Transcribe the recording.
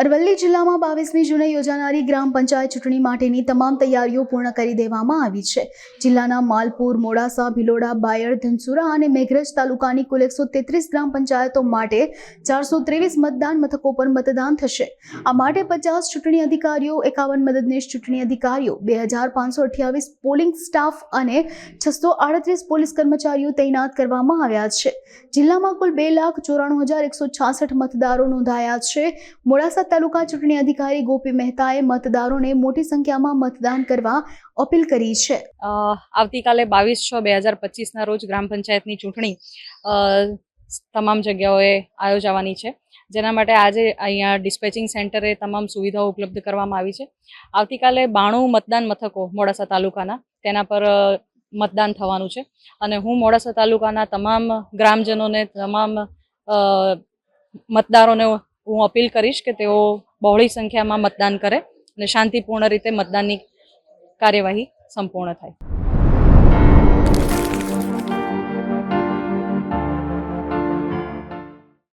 અરવલ્લી જિલ્લામાં બાવીસમી જૂને યોજાનારી ગ્રામ પંચાયત ચૂંટણી માટેની તમામ તૈયારીઓ પૂર્ણ કરી દેવામાં આવી છે. જિલ્લાના માલપુર, મોડાસા, ભિલોડા, બાયડ, ધનસુરા અને મેઘરજ તાલુકાની કુલ એકસો તેત્રીસ ગ્રામ પંચાયતો માટે ચારસો ત્રેવીસ મતદાન મથકો પર મતદાન થશે. આ માટે પચાસ ચૂંટણી અધિકારીઓ, એકાવન મદદનીશ ચૂંટણી અધિકારીઓ, બે હજાર પાંચસો અઠ્યાવીસ પોલિંગ સ્ટાફ અને છસો આડત્રીસ પોલીસ કર્મચારીઓ તૈનાત કરવામાં આવ્યા છે. જિલ્લામાં કુલ બે લાખ ચોરાણું હજાર એકસો છાસઠ મતદારો નોંધાયા છે. મોડાસા તાલુકા ચૂંટણી અધિકારી ગોપી મહેતાએ મતદારોને મોટી સંખ્યામાં મતદાન કરવા અપીલ કરી છે. આવતીકાલે બાવીસ છ બે હજાર પચીસના રોજ ગ્રામ પંચાયતની ચૂંટણી તમામ જગ્યાઓએ આયોજાવાની છે. જેના માટે આજે અહીંયા ડિસ્પેચિંગ સેન્ટરે તમામ સુવિધાઓ ઉપલબ્ધ કરવામાં આવી છે. આવતીકાલે બાણું મતદાન મથકો મોડાસા તાલુકાના, તેના પર મતદાન થવાનું છે. અને હું મોડાસા તાલુકાના તમામ ગ્રામજનોને, તમામ મતદારોને હું અપીલ કરીશ કે તેઓ બહોળી સંખ્યામાં મતદાન કરે અને શાંતિપૂર્ણ રીતે મતદાનની કાર્યવાહી સંપૂર્ણ થાય.